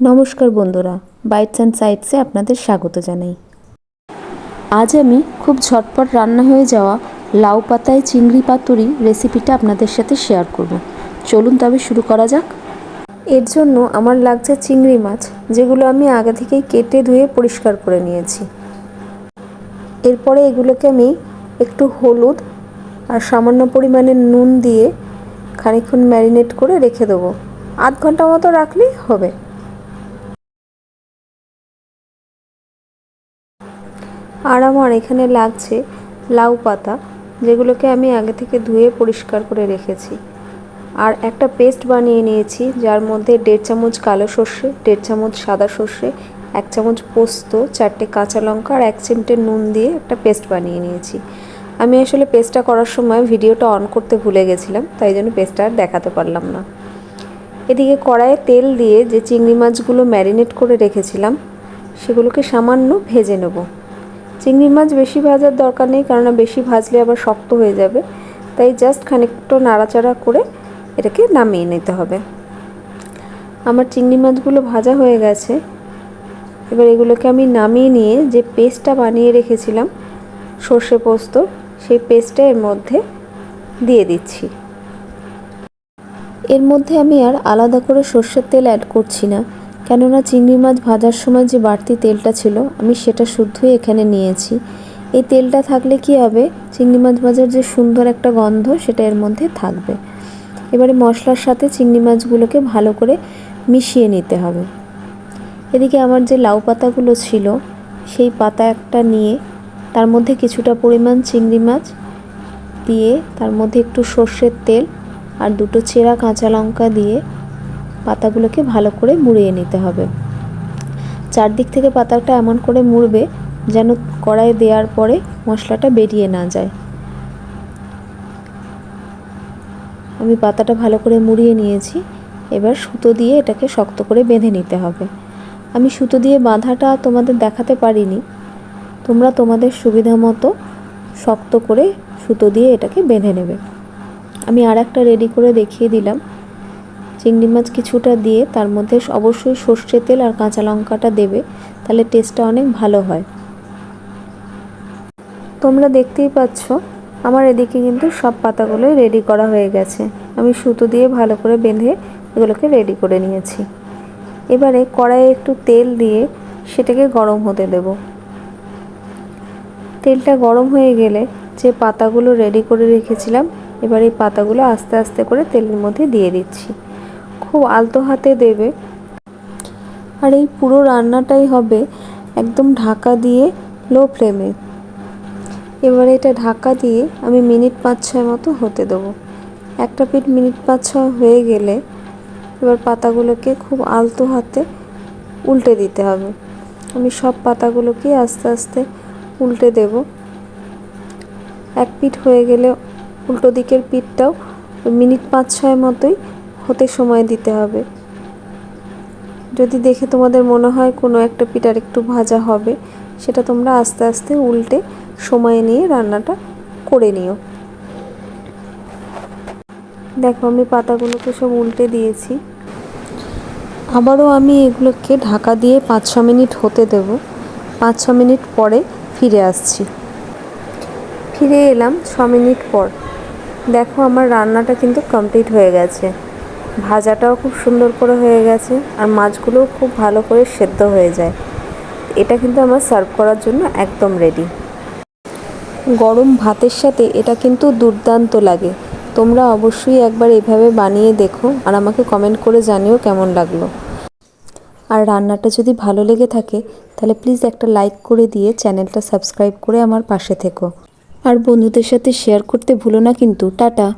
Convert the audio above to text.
নমস্কার বন্ধুরা bytes and সাইটসে আপনাদের স্বাগত জানাই। আজ আমি খুব ঝটপট রান্না হয়ে যাওয়া লাউ পাতায় চিংড়ি পাতুরি রেসিপিটা আপনাদের সাথে শেয়ার করব। চলুন তবে শুরু করা যাক। এর জন্য আমার লাগছে চিংড়ি মাছ, যেগুলো আমি আগে থেকেই কেটে ধুয়ে পরিষ্কার করে নিয়েছি। এরপরে এগুলোকে আমি একটু হলুদ আর সামান্য পরিমাণে নুন দিয়ে খানিকক্ষণ ম্যারিনেট করে রেখে দেবো। আধ ঘণ্টা মতো রাখলেই হবে। আর আমার এখানে লাগছে লাউ পাতা, যেগুলোকে আমি আগে থেকে ধুয়ে পরিষ্কার করে রেখেছি। আর একটা পেস্ট বানিয়ে নিয়েছি, যার মধ্যে দেড় চামচ কালো সর্ষে, দেড় চামচ সাদা সর্ষে, এক চামচ পোস্ত, চারটে কাঁচা লঙ্কা আর এক চিমটে নুন দিয়ে একটা পেস্ট বানিয়ে নিয়েছি। আমি আসলে পেস্টটা করার সময় ভিডিওটা অন করতে ভুলে গেছিলাম, তাই জন্য পেস্টটা আর দেখাতে পারলাম না। এদিকে কড়াইয়ে তেল দিয়ে যে চিংড়ি মাছগুলো ম্যারিনেট করে রেখেছিলাম, সেগুলোকে সামান্য ভেজে নেব। চিংড়ি মাছ বেশি ভাজার দরকার নেই, কেননা বেশি ভাজলে আবার শক্ত হয়ে যাবে। তাই জাস্ট খানিকটা নাড়াচাড়া করে এটাকে নামিয়ে নিতে হবে। আমার চিংড়ি মাছগুলো ভাজা হয়ে গেছে। এবার এগুলোকে আমি নামিয়ে নিয়ে যে পেস্টটা বানিয়ে রেখেছিলাম, সর্ষে পোস্ত, সেই পেস্টটা এর মধ্যে দিয়ে দিচ্ছি। এর মধ্যে আমি আর আলাদা করে সর্ষের তেল অ্যাড করছি না। কেননা চিংড়ি মাছ ভাজার সময় যে বাড়তি তেলটা ছিল, আমি সেটা শুদ্ধই এখানে নিয়েছি। এই তেলটা থাকলে কি হবে? চিংড়ি মাছ ভাজার যে সুন্দর একটা গন্ধ, সেটা এর মধ্যে থাকবে। এবারে মশলার সাথে চিংড়ি মাছগুলোকে ভালো করে মিশিয়ে নিতে হবে। এদিকে আমার যে লাউ পাতাগুলো ছিল, সেই পাতা একটা নিয়ে তার মধ্যে কিছুটা পরিমাণ চিংড়ি মাছ দিয়ে তার মধ্যে একটু সর্ষের তেল আর দুটো চেরা কাঁচা লঙ্কা দিয়ে পাতাগুলোকে ভালো করে মুড়িয়ে নিতে হবে। চারদিক থেকে পাতাটা এমন করে মুড়বে যেন কড়াই দেওয়ার পরে মশলাটা বেরিয়ে না যায়। আমি পাতাটা ভালো করে মুড়িয়ে নিয়েছি, এবার সুতো দিয়ে এটাকে শক্ত করে বেঁধে নিতে হবে। আমি সুতো দিয়ে বাঁধাটা তোমাদের দেখাতে পারিনি। তোমরা তোমাদের সুবিধা মতো শক্ত করে সুতো দিয়ে এটাকে বেঁধে নেবে। আমি আর একটা রেডি করে দেখিয়ে দিলাম। চিংড়ি মাছ কিছুটা দিয়ে তার মধ্যে অবশ্যই সর্ষে তেল আর কাঁচা লঙ্কাটা দেবে, তাহলে টেস্টটা অনেক ভালো হয়। তোমরা দেখতেই পাচ্ছ, আমার এদিকে কিন্তু সব পাতাগুলোই রেডি করা হয়ে গেছে। আমি সুতো দিয়ে ভালো করে বেঁধে এগুলোকে রেডি করে নিয়েছি। এবারে কড়াইয়ে একটু তেল দিয়ে সেটাকে গরম হতে দেব। তেলটা গরম হয়ে গেলে যে পাতাগুলো রেডি করে রেখেছিলাম, এবার এই পাতাগুলো আস্তে আস্তে করে তেলের মধ্যে দিয়ে দিচ্ছি। খুব আলতো হাতে দেবে। আর এই পুরো রান্নাটাই হবে একদম ঢাকা দিয়ে লো ফ্লেমে। এবারে এটা ঢাকা দিয়ে আমি মিনিট পাঁচ ছয় মতো হতে দেবো। একটা পিঠ মিনিট পাঁচ ছয় হয়ে গেলে এবার পাতাগুলোকে খুব আলতো হাতে উল্টে দিতে হবে। আমি সব পাতাগুলোকে আস্তে আস্তে উল্টে দেব। এক পিঠ হয়ে গেলে উল্টো দিকের পিঠটাও মিনিট পাঁচ ছয় মতোই হতে সময় দিতে হবে। যদি দেখে তোমাদের মনে হয় কোনো একটা পিঠ আর একটু ভাজা হবে, সেটা তোমরা আস্তে আস্তে উল্টে সময় নিয়ে রান্নাটা করে নিও। দেখো, আমি পাতাগুলোকে সব উল্টে দিয়েছি। আবারও আমি এগুলোকে ঢাকা দিয়ে পাঁচ ছ মিনিট হতে দেব। পাঁচ ছ মিনিট পরে ফিরে আসছি। ফিরে এলাম ছ মিনিট পর। দেখো, আমার রান্নাটা কিন্তু কমপ্লিট হয়ে গেছে। ভাজাটাও খুব সুন্দর করে হয়ে গেছে আর মাছগুলোও খুব ভালো করে সেদ্ধ হয়ে যায়। এটা কিন্তু আমার সার্ভ করার জন্য একদম রেডি গরম ভাতের সাথে এটা কিন্তু দুর্দান্ত লাগে। তোমরা অবশ্যই একবার এভাবে বানিয়ে দেখো আর আমাকে কমেন্ট করে জানিও কেমন লাগল। আর রান্নাটা যদি ভালো লেগে থাকে, তাহলে প্লিজ একটা লাইক করে দিয়ে চ্যানেলটা সাবস্ক্রাইব করে আমার পাশে থেকো। আর বন্ধুদের সাথে শেয়ার করতে ভুলো না কিন্তু, টাটা।